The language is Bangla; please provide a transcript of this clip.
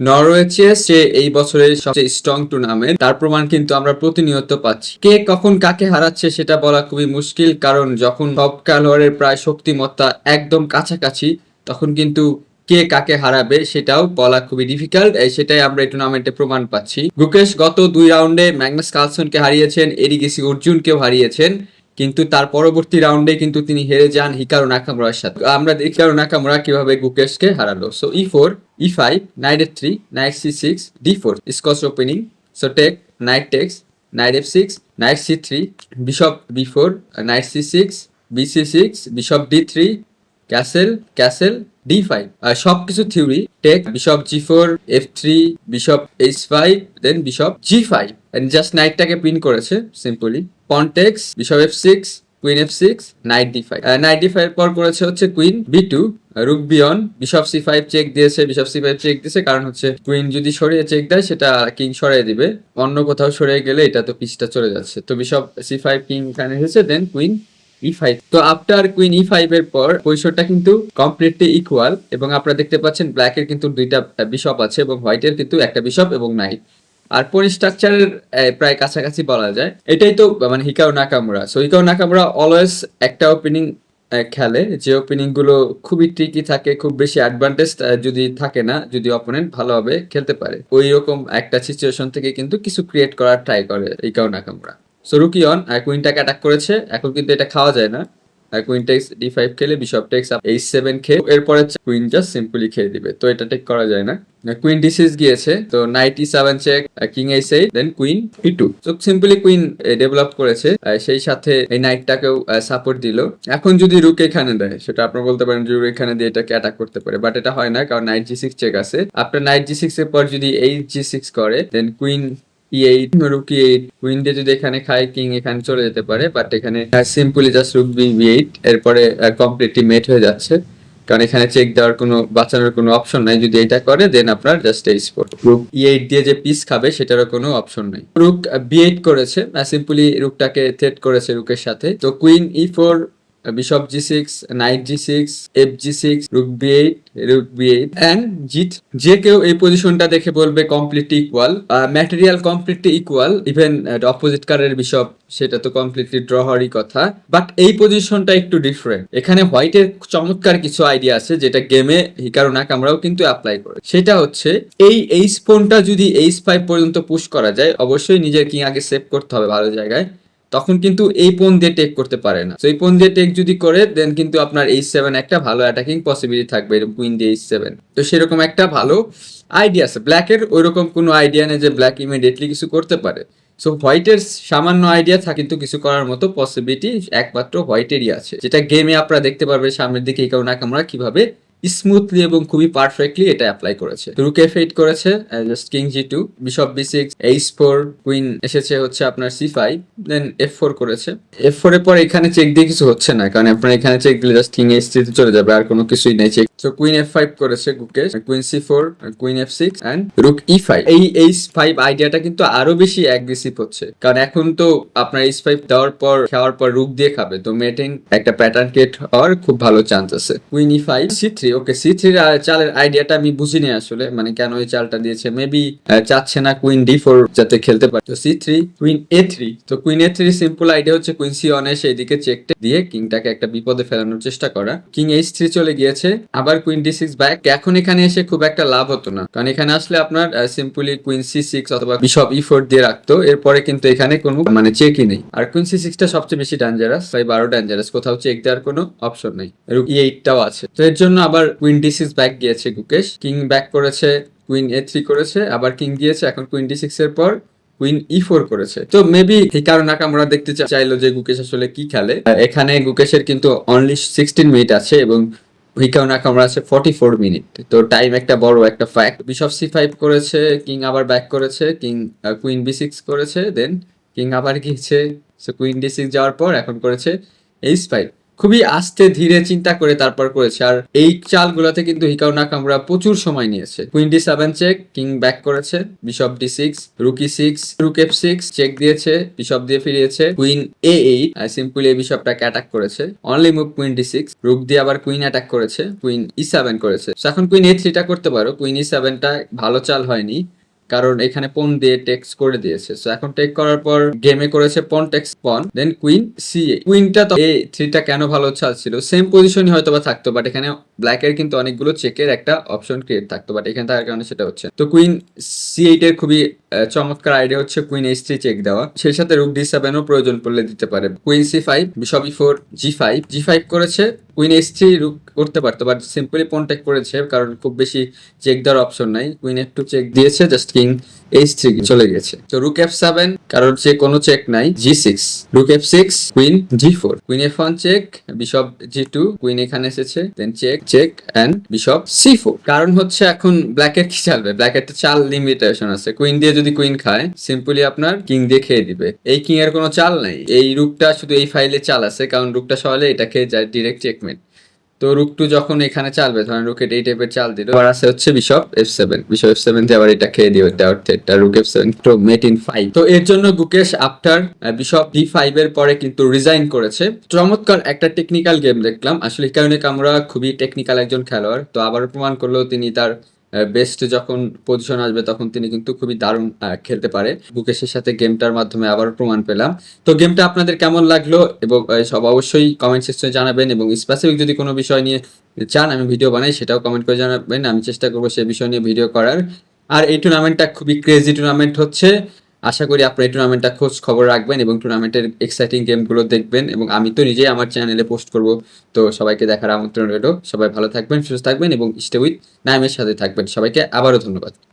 নরওয়ে চেস যে এই বছরের সবচেয়ে স্ট্রং টুর্নামেন্ট তার প্রমাণ কিন্তু আমরা প্রতিনিয়ত পাচ্ছি। কে কখন কাকে হারাচ্ছে সেটা বলা খুবই মুশকিল, কারণ যখন সব খেলোয়াড়ের প্রায় শক্তিমত্তা একদম কাছাকাছি, তখন কিন্তু কে কাকে হারাবে সেটাও বলা খুবই ডিফিকাল্ট সেটাই আমরা এই টুর্নামেন্টে প্রমাণ পাচ্ছি। গুকেশ গত দুই রাউন্ডে ম্যাগনাস কালসনকে হারিয়েছেন এরিগেসি অর্জুনকেও হারিয়েছেন। কিন্তু তার পরবর্তী রাউন্ডে কিন্তু তিনি হেরে যান হিকারু নাকামুরার সাথে। আমরা হিকারু নাকামুরা কীভাবে গুকেশকে হারালো। So E four E five knight F three knight C six D four Scotch opening so take knight takes knight F six knight C three bishop B four knight C six B C six bishop D three castle castle D five সব কিছু theory take bishop G four F three bishop H five then bishop G five just নাইটটাকে pin করেছে simply pawn takes bishop F six queen F six knight D five knight D five পর করেছে হচ্ছে কুইন বি টু রুক বিয়ন বিশপ সি ফাইভ চেক দিয়েছে বিশপ সি ফাইভ চেক দিয়েছে, কারণ হচ্ছে কুইন যদি সরিয়ে চেক দেয়, সেটা কিং সরিয়ে দিবে। অন্য কোথাও সরিয়ে গেলে এটা তো পিসটা চলে যাচ্ছে। তো বিশপ সি ফাইভ কিং এখানে এসেছে দেন কুইন ই ফাইভ তো আফটার কুইন ই ফাইভ এর পর পজিশনটা কিন্তু কমপ্লিটলি ইকুয়াল এবং আপনারা দেখতে পাচ্ছেন ব্ল্যাক এর কিন্তু দুইটা বিশপ আছে, এবং হোয়াইট এর কিন্তু একটা বিশপ এবং নাইট আর পরি স্ট্রাকচারের প্রায় কাছাকাছি বলা যায়। এটাই তো মানে Hikaru Nakamura. So Hikaru Nakamura always একটা ওপেনিং খেলে। যে ওপেনিংগুলো খুবই ট্রিকি থাকে, খুব বেশি অ্যাডভান্টেজ যদি থাকে না, যদি অপোনেন্ট ভালোভাবে খেলতে পারে। ওই রকম একটা সিচুয়েশন থেকে কিন্তু কিছু ক্রিয়েট করার ট্রাই করে হিকাও নাকামুরা। সো রুকিয়ন কুইনটাকে অ্যাটাক করেছে। এখন কিন্তু এটা খাওয়া যায় না। কুইন টেক্স ডি ফাইভ খেলে বিশপ টেক্স এইচ সেভেন খেয়ে এরপরে কুইন সিম্পলি খেয়ে দিবে। তো এটা টেক করা যায় না। কুইন ডি সিক্স গিয়েছে, তো knight E seven check king eight then queen E two তো সিম্পলি কুইন ডেভেলপ করেছে সেই সাথে এই নাইটটাকেও সাপোর্ট দিল। এখন যদি রুক এখানে দেয়, সেটা আপনারা বলতে পারেন রুক এখানে দিয়ে এটাকে অ্যাটাক করতে পারে বাট এটা হয় না, কারণ নাইট জি সিক্স চেক আছে। আপনার নাইট জি সিক্স এর পর যদি এইট জি সিক্স করে then queen E eight rook eight দিয়ে যদি এখানে খায় কিং এখানে চলে যেতে পারে বাট এখানে simply just rook B B eight এরপরে কমপ্লিটলি মেট হয়ে যাচ্ছে। কারণ এখানে চেক দেওয়ার কোনো, বাঁচানোর কোনো অপশন নাই। যদি এটা করে দেন আপনার জাস্ট এই স্পোর্ট রুক ই এইট দিয়ে যে পিস খাবে, সেটারও কোনো অপশন নাই। রুক বি এইট করেছে সিম্পলি রুকটাকে থ্রেট করেছে রুকের সাথে। তো queen E four bishop G six knight G six F G six rook B eight rook B eight and জিত যে কেউ এই পজিশনটা দেখে বলবে completely equal material completely equal even opposite কারের বিশপ সেটা তো কমপ্লিটলি ড্র হওয়ারই কথা বাট এই পজিশনটা একটু ডিফারেন্ট এখানে হোয়াইটের চমৎকার কিছু আইডিয়া আছে, যেটা গেমে হিকারু নাকামরাও কিন্তু অ্যাপ্লাই করে। সেটা হচ্ছে, এই এই স্পোনটা যদি এইচ ফাইভ পর্যন্ত পুশ করা যায়, অবশ্যই নিজের কিং আগে সেভ করতে হবে ভালো জায়গায়। তখন কিন্তু এই পোন দিয়ে টেক করতে পারে না। তো এই পোন দিয়ে টেক যদি করে দেন কিন্তু আপনার এইচ সেভেন একটা ভালো অ্যাটাকিং পসিবিলিটি থাকবে কুইন দিয়ে এইচ সেভেন তো সেরকম একটা ভালো আইডিয়া আছে। ব্ল্যাকের ওইরকম কোনো আইডিয়া নেই যে ব্ল্যাক ইমিডিয়েটলি কিছু করতে পারে। সো হোয়াইটের সামান্য আইডিয়া থাকে কিন্তু কিছু করার মতো পসিবিলিটি একমাত্র হোয়াইটেরই আছে। যেটা গেমে আপনারা দেখতে পারবেন, সামনের দিকে এই কারণে আমরা কীভাবে স্মুথলি এবং খুবই পারফেক্টলি এটা অ্যাপ্লাই করেছে। রুক এইট করেছে just king G two bishop B six H four queen এসেছে হচ্ছে আপনার C five then F four করেছে। এফ ফোর এর পর এখানে চেক দিয়ে কিছু হচ্ছে না, কারণ আপনার এখানে চেক দিলে জাস্ট কিং এইচ থ্রিতে চলে যাবে, আর কোনো কিছুই নেই check so queen F five করেছে Gukesh queen C four queen F six and rook E five এই এইচ ফাইভ আইডিয়াটা কিন্তু আরও বেশি অ্যাগ্রেসিভ হচ্ছে, কারণ এখন তো আপনার এইচ ফাইভ দেওয়ার পর, খাওয়ার পর রুক দিয়ে খাবে, তো মেটিং একটা প্যাটার্ন ক্রিয়েট হওয়ার খুব ভালো চান্স আছে। Queen E five C three okay C চালের আইডিয়াটা আমি বুঝিনি আসলে মানে কেন এই চালটা দিয়েছে। মেবি চাচ্ছে না কুইন ডি ফোর যাতে খেলতে পারে। তো C three queen A three তো queen A three simple idea হচ্ছে কুইন সি চেকটা দিয়ে কিংটাকে একটা বিপদে ফেলানোর চেষ্টা করা। কিং এইচ থ্রি চলে গিয়েছে। আবার কুইন ডি সিক্স ব্যাক এখন এখানে এসে খুব একটা লাভ হতো না। কারণ এখানে আসলে আপনার সিম্পলি কুইন সি সিক্স অথবা বিশপ ই ফোর দিয়ে রাখতো। এরপরে কিন্তু এখানে কোনো মানে চেকই নেই। আর কুইন সি সিক্সটা সবচেয়ে বেশি ডেঞ্জারাস তাই বারো ডেঞ্জারাস কোথাও চেক দেওয়ার কোনো অপশন নেই। ই এইটটাও আছে। তো এর জন্য আবার কুইন ডি সিক্স ব্যাক গিয়েছে গুকেশ। কিং ব্যাক করেছে কুইন এ থ্রি করেছে, আবার কিং গিয়েছে, এখন কুইন ডি সিক্স এর পর কুইন ই ফোর করেছে। তো মেবি হিকারু নাকামুরা দেখতে চাইলো যে গুকেশ আসলে কি খেলে। এখানে গুকেশের কিন্তু অনলি সিক্সটিন মিনিট আছে এবং হিকারু নাকামুরা আছে ফর্টি ফোর মিনিট তো টাইম একটা বড় একটা ফ্যাক্ট বিশপ সি ফাইভ করেছে কিং আবার ব্যাক করেছে কিং কুইন বি সিক্স করেছে দেন কিং আবার গিয়েছে। কুইন ডি সিক্স যাওয়ার পর এখন করেছে এইচ ফাইভ খুবই আস্তে ধীরে চিন্তা করে তারপর করেছে। আর এই চাল চালগুলোতে কিন্তু হিকাও নাকামুরা প্রচুর সময় নিয়েছে। Queen D seven check king back করেছে। Bishop D six rook E six rook F six check দিয়েছে বিশপ দিয়ে ফিরিয়েছে। কুইন এ এইট সিম্পলি এই বিশপটাকে অ্যাটাক করেছে। Only move queen D six rook দিয়ে আবার কুইন অ্যাটাক করেছে। কুইন ই সেভেন করেছে। এখন কুইন এ থ্রিটা করতে পারো। কুইন ই সেভেনটা ভালো চাল হয়নি। কারণ এখানে পন দিয়ে টেক্স করে দিয়েছে। সো এখন টেক করার পর গেমে করেছে পন টেক্স পন দেন কুইন সি এ। কুইনটা তো এ থ্রিটা কেন ভালো ছিল সেম পজিশনই হয়তো বা থাকতো বাট এখানে ব্ল্যাকের কিন্তু অনেকগুলো চেকের একটা অপশন ক্রিয়েট থাকতো বাট এখানে থাকার কারণে সেটা হচ্ছে তো কুইন সি এইট এর খুবই চমৎকার আইডিয়া হচ্ছে কুইন এইচ থ্রি চেক দেওয়া। সেই সাথে রুক ডি সেভেনও প্রয়োজন পড়লে দিতে পারে। Queen C five bishop E four G five G five করেছে কুইন এইচ থ্রি রুক করতে পারতো বাট সিম্পলি পন টেক করেছে, কারণ খুব বেশি চেক দেওয়ার অপশন নাই। কুইন এফ টু চেক দিয়েছে জাস্ট কিং এইচ থ্রি চলে গেছে। তো রুক এফ সেভেন কারণ যে কোনো চেক নাই G six rook F six queen G four queen F one check bishop G two queen এখানে এসেছে then check check and bishop C কারণ হচ্ছে এখন ব্ল্যাকের কি চালবে? ব্ল্যাকের চাল লিমিটেশন আছে। কুইন দিয়ে যদি কুইন খায় সিম্পলি আপনার কিং দিয়ে খেয়ে দিবে। এই কিং এর কোনো চাল নাই। এই রুকটা শুধু এই ফাইলে চাল আছে। কারণ রুকটা সহলে এটা খেয়ে যায় ডিরেক্ট চেকমেট তো রুক টু যখন এখানে চালবে, ধরেন রুকেট এই টাইপের চাল দিল আবার আছে হচ্ছে bishop F seven bishop F seven আবার এটা খেয়ে দিও, এটা অর্থে এটা রুক এফ সেভেন তো মেট ইন ফাইভ তো এর জন্য Gukesh after bishop D five এর পরে কিন্তু রিজাইন করেছে। চমৎকার একটা টেকনিক্যাল গেম দেখলাম। আসলে কারণে আমরা খুবই টেকনিক্যাল একজন খেলোয়াড়, তো আবার প্রমাণ করল তিনি তার বেস্ট যখন পজিশন আসবে তখন তিনি কিন্তু খুবই দারুণ খেলতে পারে। বুকেশের সাথে গেমটার মাধ্যমে আবার প্রমাণ পেলাম। তো গেমটা আপনাদের কেমন লাগল? এবং সব অবশ্যই কমেন্ট সেকশনে জানাবেন। এবং স্পেসিফিক যদি কোনো বিষয় নিয়ে চান আমি ভিডিও বানাই, সেটাও কমেন্ট করে জানাবেন। আমি চেষ্টা করব সে বিষয় নিয়ে ভিডিও করার। আর এই টুর্নামেন্টটা খুবই ক্রেজি টুর্নামেন্ট হচ্ছে। আশা করি আপনারা এই টুর্নামেন্টটা খোঁজ খবর রাখবেন এবং টুর্নামেন্টের এক্সাইটিং গেমগুলো দেখবেন এবং আমি তো নিজেই আমার চ্যানেলে পোস্ট করব। তো সবাইকে দেখার আমন্ত্রণ রইল। সবাই ভালো থাকবেন, সুস্থ থাকবেন এবং স্টে উইথ নাইমের সাথে থাকবেন। সবাইকে আবারও ধন্যবাদ।